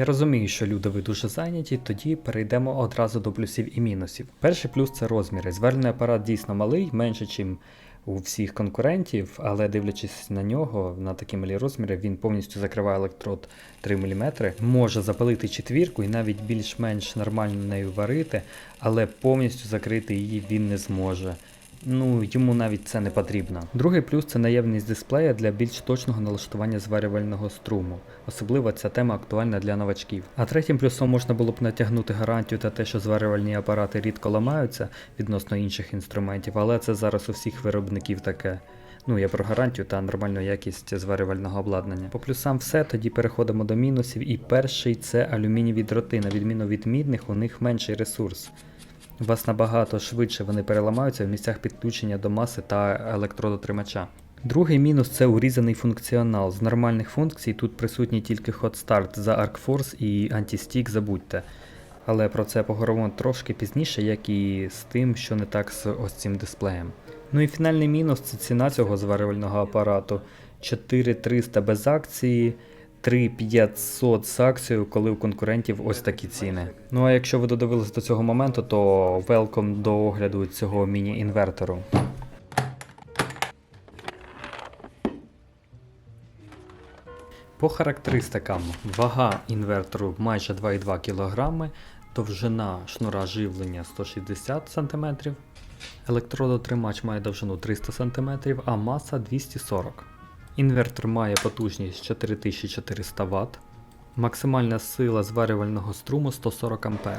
Я розумію, що люди ви дуже зайняті, тоді перейдемо одразу до плюсів і мінусів. Перший плюс це розміри. Звернений апарат дійсно малий, менше, ніж у всіх конкурентів, але дивлячись на нього, на такі малі розміри, він повністю закриває електрод 3 мм, може запалити четвірку і навіть більш-менш нормально нею варити, але повністю закрити її він не зможе. Ну, йому навіть це не потрібно. Другий плюс це наявність дисплея для більш точного налаштування зварювального струму. Особливо ця тема актуальна для новачків. А третім плюсом можна було б натягнути гарантію та те, що зварювальні апарати рідко ламаються відносно інших інструментів, але це зараз у всіх виробників таке. Ну, я про гарантію та нормальну якість зварювального обладнання. По плюсам все, тоді переходимо до мінусів. І перший це алюмінієві дроти. На відміну від мідних, у них менший ресурс. У вас набагато швидше вони переламаються в місцях підключення до маси та електродотримача. Другий мінус це урізаний функціонал. З нормальних функцій тут присутній тільки Hot Start за ArcForce і Anti-Stick забудьте. Але про це поговоримо трошки пізніше, як і з тим, що не так з ось цим дисплеєм. Ну і фінальний мінус це ціна цього зварювального апарату. 4300 без акції, 3500 з акцією, коли у конкурентів ось такі ціни. Ну а якщо ви додивились до цього моменту, то велком до огляду цього міні-інвертору. По характеристикам вага інвертору майже 2,2 кг, довжина шнура живлення 160 см, електродотримач має довжину 300 см, а маса 240 Інвертор має потужність 4400 Вт, максимальна сила зварювального струму 140 А.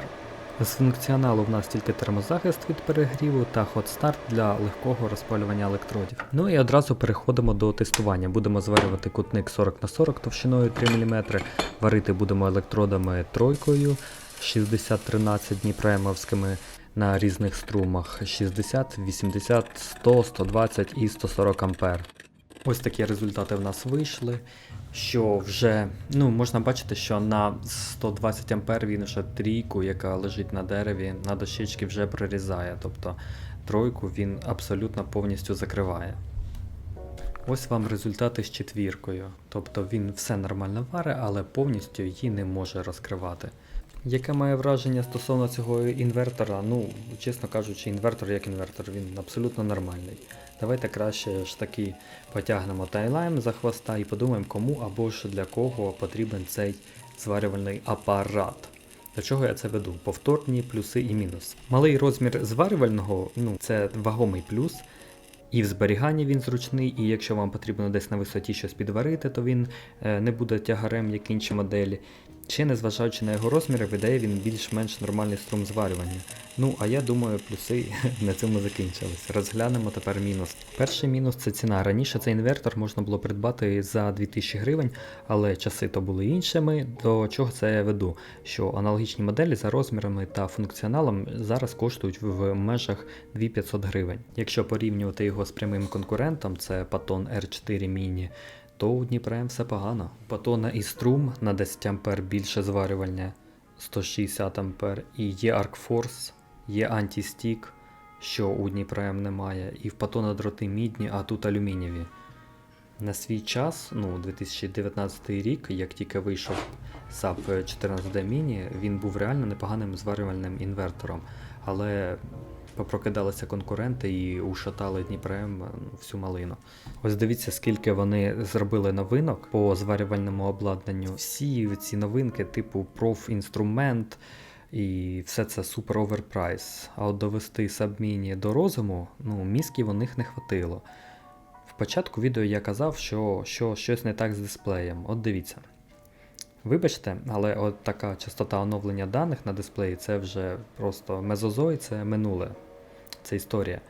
З функціоналу в нас тільки термозахист від перегріву та хот-старт для легкого розпалювання електродів. Ну і одразу переходимо до тестування. Будемо зварювати кутник 40 на 40 товщиною 3 мм, варити будемо електродами тройкою 60-13 дніпремовськими на різних струмах 60, 80, 100, 120 і 140 А. Ось такі результати в нас вийшли. Що вже ну можна бачити, що на 120 ампер він вже трійку, яка лежить на дереві, на дощечці вже прорізає. Тобто тройку він абсолютно повністю закриває. Ось вам результати з четвіркою. Тобто він все нормально варить, але повністю її не може розкривати. Яке моє враження стосовно цього інвертора? Ну, чесно кажучи, інвертор як інвертор, він абсолютно нормальний. Давайте краще ж таки потягнемо тайлайм за хвоста і подумаємо, кому або ж для кого потрібен цей зварювальний апарат. До чого я це веду? Повторні плюси і мінуси. Малий розмір зварювального, ну це вагомий плюс. І в зберіганні він зручний, і якщо вам потрібно десь на висоті щось підварити, то він е, не буде тягарем, як інші моделі. Чи незважаючи на його розміри, видає він більш-менш нормальний струм зварювання. Ну, а я думаю, плюси на цьому закінчились. Розглянемо тепер мінус. Перший мінус це ціна. Раніше цей інвертор можна було придбати за 2000 гривень, але часи то були іншими. До чого це я веду? Що аналогічні моделі за розмірами та функціоналом зараз коштують в межах 2500 гривень. Якщо порівнювати його з прямим конкурентом, це Patton R4 Mini, то у Дніпрем все погано. Патона і струм на 10 А більше зварювання 160 А, і є ArcForce, є антистік, що у Дніпрем немає, і в Патона дроти мідні, а тут алюмінієві. На свій час, ну 2019 рік, як тільки вийшов SAP 14D Mini, він був реально непоганим зварювальним інвертором, але попрокидалися конкуренти і ушатали Дніпрем ну, всю малину. Ось дивіться, скільки вони зробили новинок по зварювальному обладнанню. Всі ці новинки, типу профінструмент, і все це супер оверпрайс. А от довести Submini до розуму, ну, мізків у них не хватило. В початку відео я казав, що, що щось не так з дисплеєм. От дивіться. Вибачте, але от така частота оновлення даних на дисплеї це вже просто мезозой, це минуле, це історія.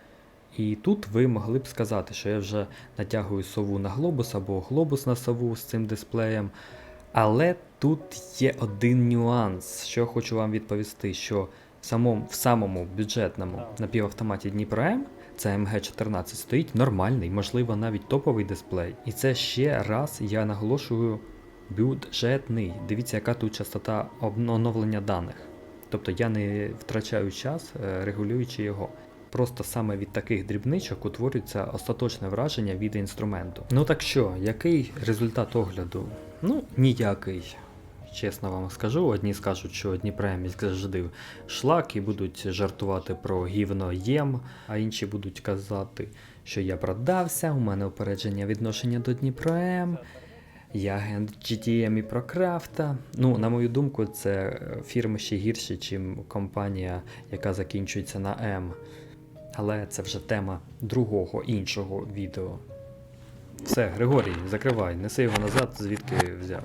І тут ви могли б сказати, що я вже натягую сову на глобус або глобус на сову з цим дисплеєм. Але тут є один нюанс, що хочу вам відповісти, що в самому, в самому бюджетному напівавтоматі Дніпро М, це МГ14, стоїть нормальний, можливо, навіть топовий дисплей. І це ще раз я наголошую бюджетний. Дивіться, яка тут частота оновлення даних. Тобто я не втрачаю час, е, регулюючи його. Просто саме від таких дрібничок утворюється остаточне враження від інструменту. Ну так що, який результат огляду? Ну, ніякий. чесно вам скажу. Одні скажуть, що Дніпром як завжди шлак і будуть жартувати про гівно єм, а інші будуть казати, що я продався, у мене упередження відношення до Дніпром. Я агент GTM і Прокрафта. Ну, на мою думку, це е, фірми ще гірші, ніж компанія, яка закінчується на М. Але це вже тема другого іншого відео. Все, Григорій, закривай, неси його назад, звідки взяв.